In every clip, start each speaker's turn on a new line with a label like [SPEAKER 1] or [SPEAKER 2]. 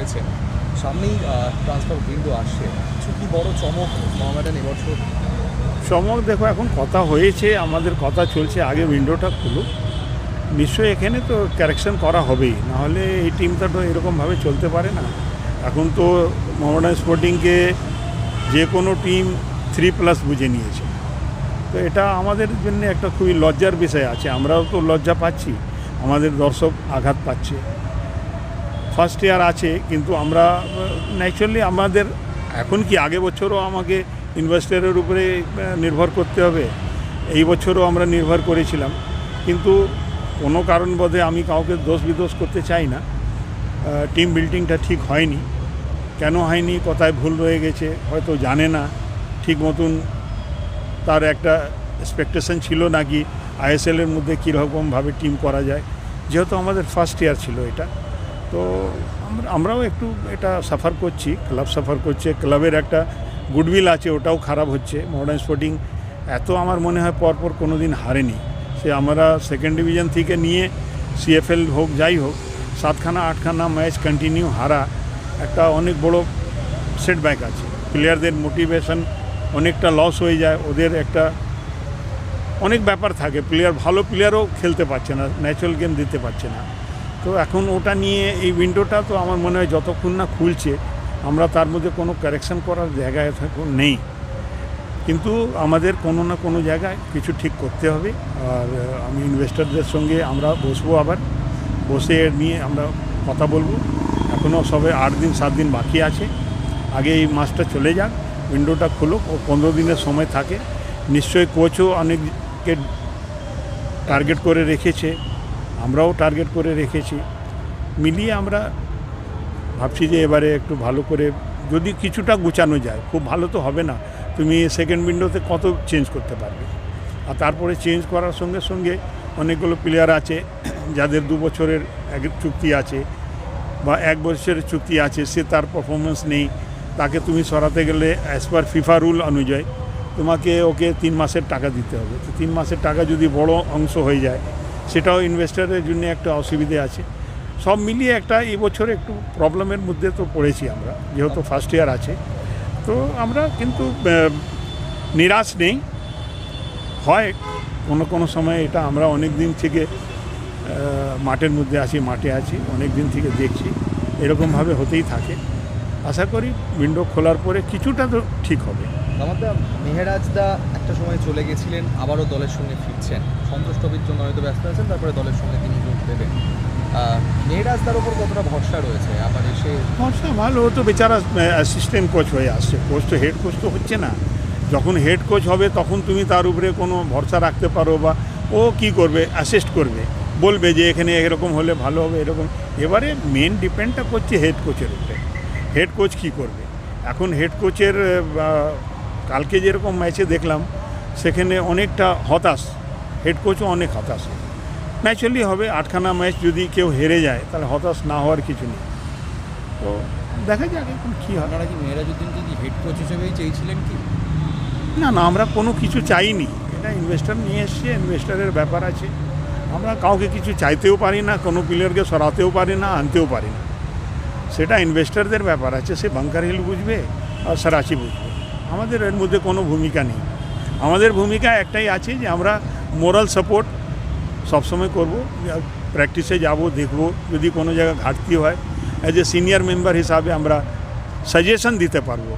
[SPEAKER 1] রয়েছে। সামনেই transfer window আসছে। কিছু কি বড় চমক মহামেডান এবছর?
[SPEAKER 2] চমক দেখো, এখন কথা হয়েছে, আমাদের কথা চলছে, আগে উইন্ডোটা খুলুক। নিশ্চয়ই এখানে তো কারেকশন করা হবেই, নাহলে এই টিমটা তো এরকমভাবে চলতে পারে না। এখন তো মোহামেডান স্পোর্টিংকে যে কোনো টিম থ্রি প্লাস বুঝে নিয়েছে। তো এটা আমাদের জন্য একটা খুবই লজ্জার বিষয় আছে, আমরাও তো লজ্জা পাচ্ছি, আমাদের দর্শক আঘাত পাচ্ছে। ফার্স্ট ইয়ার আছে, কিন্তু আমরা ন্যাচারালি আমাদের এখন কি আগে বছরও আমাকে ইনভেস্টারের উপরে নির্ভর করতে হবে। এই বছরও আমরা নির্ভর করেছিলাম। কিন্তু কোনো কারণবোধে আমি কাউকে দোষ বিদোষ করতে চাই না। টিম বিল্ডিংটা ঠিক হয়নি। কেন হয়নি, কোথায় ভুল রয়ে গেছে, হয়তো জানে না। ঠিক মতন তার একটা এক্সপেকটেশন ছিল নাকি আইএসএলের মধ্যে কীরকমভাবে টিম করা যায়। যেহেতু আমাদের ফার্স্ট ইয়ার ছিল এটা। তো আমরা, আমরাও একটু এটা সাফার করছি ক্লাব সাফার করছে। ক্লাবের একটা গুডউইল আছে, ওটাও খারাপ হচ্ছে। মডার্ন স্পোর্টিং এত আমার মনে হয় পরপর কোনো দিন হারেনি। সে আমরা সেকেন্ড ডিভিশন থেকে নিয়ে সিএফএল হোক, যাই হোক, সাতখানা, আটখানা ম্যাচ কন্টিনিউ হারা একটা অনেক বড় সেটব্যাক আছে। প্লেয়ারদের মোটিভেশন অনেকটা লস হয়ে যায়, ওদের একটা অনেক ব্যাপার থাকে। প্লেয়ার ভালো প্লেয়ারও খেলতে পারছে না ন্যাচারাল গেম দিতে পারছে না। তো এখন ওটা নিয়ে এই উইন্ডোটা তো আমার মনে হয় যতক্ষণ না খুলছে, আমরা তার মধ্যে কোনো কারেকশন করার জায়গায় এখন নেই। কিন্তু আমাদের কোনো না কোনো জায়গায় কিছু ঠিক করতে হবে। আর আমি ইনভেস্টরদের সঙ্গে আমরা বসবো আবার। বসে নিয়ে আমরা কথা বলব। এখনও সবে আট দিন, সাত দিন বাকি আছে। আগে এই মাসটা চলে যাক উইন্ডোটা খুলুক, ও পনেরো দিনের সময় থাকে। নিশ্চয়ই কোচও অনেককে টার্গেট করে রেখেছে। আমরাও টার্গেট করে রেখেছি। মিলিয়ে আমরা ভাবছি যে এবারে একটু ভালো করে যদি কিছুটা গুছানো যায়, খুব ভালো তো হবে না, তুমি সেকেন্ড উইন্ডোতে কত চেঞ্জ করতে পারবে? আর তারপরে চেঞ্জ করার সঙ্গে সঙ্গে অনেকগুলো প্লেয়ার আছে, যাদের দু বছরের এক চুক্তি আছে বা এক বছরের চুক্তি আছে, সে তার পারফরমেন্স নেই, তাকে তুমি সরাতে গেলে অ্যাজ পার ফিফা রুল অনুযায়ী তোমাকে ওকে তিন মাসের টাকা দিতে হবে। তো তিন মাসের টাকা যদি বড় অংশ হয়ে যায় সেটাও ইনভেস্টারের জন্য একটা অসুবিধে আছে। সব মিলিয়ে একটা এই বছর একটু প্রবলেমের মধ্যে তো পড়েছি আমরা, যেহেতু ফার্স্ট ইয়ার আছে। তো আমরা কিন্তু নিরাশ নেই। হয় কোনো কোনো সময় এটা আমরা অনেক দিন থেকে মাঠের মধ্যে আছি, মাঠে আছি অনেক দিন থেকে দেখছি। এরকমভাবে হতেই থাকে। আশা করি উইন্ডো খোলার পরে কিছুটা তো ঠিক হবে।
[SPEAKER 1] আমাদের মেহেরাজ দা একটা সময় চলে গেছিলেন, আবারও দলের সঙ্গে ফিরছেন। সন্তোষ ট্রফির জন্য হয়তো ব্যস্ত আছেন, তারপরে দলের সঙ্গে তিনি যোগ দেবেন। মেহেরাজ দার ওপর কতটা ভরসা রয়েছে? আবার এসে
[SPEAKER 2] ভরসা ভালো, ও তো বেচারা অ্যাসিস্ট্যান্ট কোচ হয়ে আসছে। কোচ তো হেড কোচ তো হচ্ছে না। যখন হেড কোচ হবে, তখন তুমি তার উপরে কোনো ভরসা রাখতে পারো বা ও কি করবে অ্যাসিস্ট করবে। বলবে যে এখানে এরকম হলে ভালো হবে, এরকম। এবারে মেন ডিপেন্ডটা করছে হেড কোচের উপরে। হেড কোচ কী করবে? এখন হেড কোচের কালকে যেরকম ম্যাচে দেখলাম সেখানে অনেকটা হতাশ হেড কোচও অনেক হতাশ। ন্যাচারালি হবে আটখানা ম্যাচ যদি কেউ হেরে যায় তাহলে হতাশ না হওয়ার কিছু নেই। তো দেখা যাক এখন কী হয়।
[SPEAKER 1] আপনারা কি মেহেরাজউদ্দিনকে কি হেড কোচ হিসেবেই চেয়েছিলেন কি?
[SPEAKER 2] না না আমরা কোনো কিছু চাইনি। এটা ইনভেস্টার নিয়ে এসছে ইনভেস্টারের ব্যাপার আছে। আমরা কাউকে কিছু চাইতেও পারি না কোনো প্লেয়ারকে সরাতেও পারি না আনতেও পারি না। সেটা ইনভেস্টারদের ব্যাপার আছে সে বাংকার হিল বুঝবে আর সারাচি বুঝবে। আমাদের এর মধ্যে কোনো ভূমিকা নেই। আমাদের ভূমিকা একটাই আছে যে আমরা মোরাল সাপোর্ট সবসময় করব প্র্যাকটিসে যাব, দেখব, যদি কোনো জায়গায় ঘাটতি হয় অ্যাজ এ সিনিয়র মেম্বার হিসাবে আমরা সাজেশন দিতে পারব।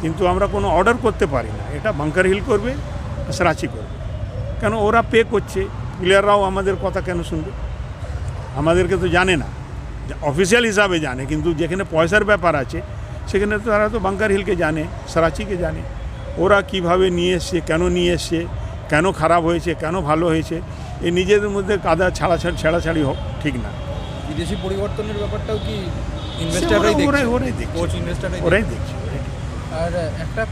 [SPEAKER 2] কিন্তু আমরা কোনো অর্ডার করতে পারি না। এটা বাংকার হিল করবে সারাচি করবে। কেন? ওরা পে করছে। প্লেয়াররাও আমাদের কথা কেন শুনবে? আমাদেরকে তো জানে না। অফিসিয়াল হিসাবে জানে, কিন্তু যেখানে পয়সার ব্যাপার আছে সেখানে তো তারা তো বাঙ্কার হিলকে জানে সারাচিকে জানে। ওরা কীভাবে নিয়ে এসছে কেন নিয়ে এসছে কেন খারাপ হয়েছে কেন ভালো হয়েছে এ নিজেদের মধ্যে কাদা ছাড়াছাড়ি ছাড়াছাড়ি হোক ঠিক না।
[SPEAKER 1] বিদেশি পরিবর্তনের ব্যাপারটাও কি ইনভেস্টাররাই
[SPEAKER 2] ওরাই
[SPEAKER 1] দেখছে।
[SPEAKER 2] ওরাই দেখছে।
[SPEAKER 1] আর একটা